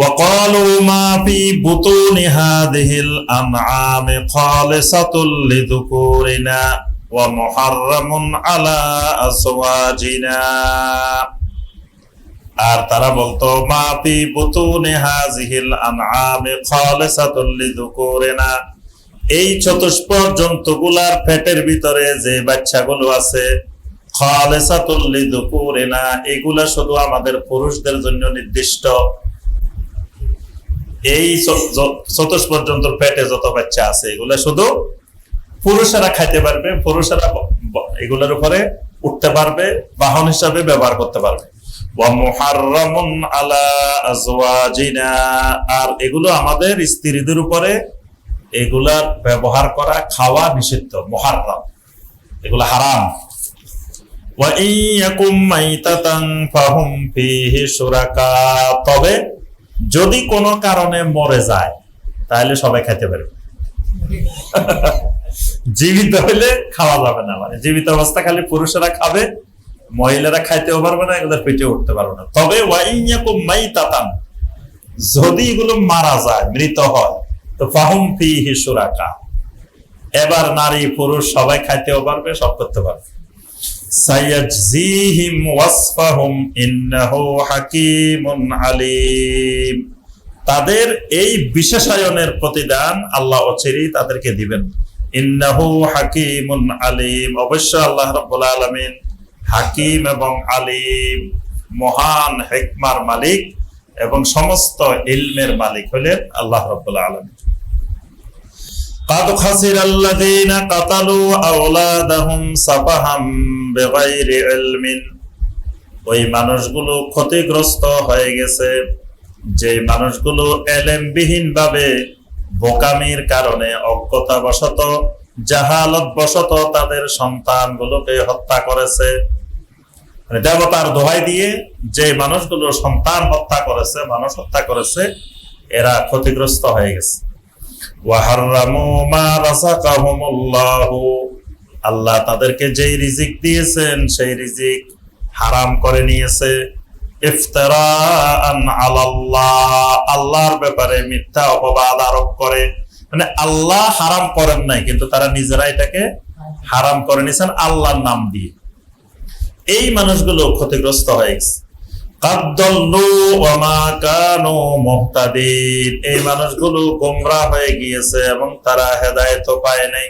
وقالوا ما في بطون هذه الأنعام خالصة لذكورنا ومحرم على أزواجنا আর তারা বলতো মা ফি বুতুনে হাজিহিল আনআমে খালিসাতুল লিযুকুরিনা এই চতুষ্পদ জন্তুগুলার পেটের ভিতরে যে বাচ্চাগুলো আছে খালিসাতুল লিযুকুরিনা এগুলা শুধু আমাদের পুরুষদের জন্য নির্দিষ্ট এই চতুষ জন্তুর পেটে যত বাচ্চা আছে, এগুলা শুধু পুরুষেরা খাইতে পারবে, পুরুষেরা এগুলোর উপরে উঠতে পারবে, বাহন হিসাবে ব্যবহার করতে পারবে। আর এগুলো আমাদের স্ত্রীদের উপরে এগুলার ব্যবহার করা খাওয়া নিষিদ্ধ, মুহাররাম। এগুলো হারাম। তবে যদি কোনো কারণে মরে যায়, তাহলে সবাই খাইতে পারবে জীবিত হইলে খাওয়া যাবে না মানে। জীবিত অবস্থা খালি পুরুষেরা খাবে, মহিলারা খাইতেও পারবে না এগুলো পেটে উঠতে পারবে না। তবে ওয়াইয়াকুম মাইতাতান, যদি এগুলো মারা যায়, মৃত হয়, তো ফাহুম ফিহি শুরাকা এবার নারী পুরুষ সবাই খাইতেও পারবে, সব করতে পারবে। সায়াজজিহিম ওয়াসফাহুম ইন্নাহু হাকীমুন আলীম। তাদের এই বিশেষায়নের প্রতিদান আল্লাহ অচিরেই তাদেরকে দিবেন। ইন্নাহু হাকিমুন আলিম। অবশ্য আল্লাহ রাব্বুল আলামিন হাকিম এবং আলিম, মহান হিকমার মালিক এবং সমস্ত ইলমের মালিক হলেন আল্লাহ রাব্বুল আলামিন। قد خسر الذين قتلوا أولادهم سفها بغير علم ওই মানুষগুলো ক্ষতিগ্রস্ত হয়ে গেছে যে মানুষগুলো এলেমবিহীন ভাবে বোকামির কারণে অজ্ঞতা বশত জাহালত বশত তাদের সন্তানগুলোকে হত্যা করেছে মানে দেবতার দোহাই দিয়ে যে মানুষগুলো সন্তান হত্যা করেছে মানুষ হত্যা করেছে এরা ক্ষতিগ্রস্ত হয়ে গেছে ওয়াহাররামু মা রাযাকাহুমুল্লাহু আল্লাহ তাদেরকে যেই রিজিক দিয়েছেন, সেই রিজিক হারাম করে নিয়েছে। ইফতারাআন আলাল্লাহ, আল্লাহর ব্যাপারে মিথ্যা অপবাদ আরোপ করে। মানে আল্লাহ হারাম করেন নাই, কিন্তু তারা নিজেরা এটাকে হারাম করে নিয়েছেন আল্লাহর নাম দিয়ে। এই মানুষগুলো ক্ষতিগ্রস্ত হয়ে গেছে। এই মানুষগুলো গোমরা হয়ে গিয়েছে এবং তারা হেদায়ত পায় নাই।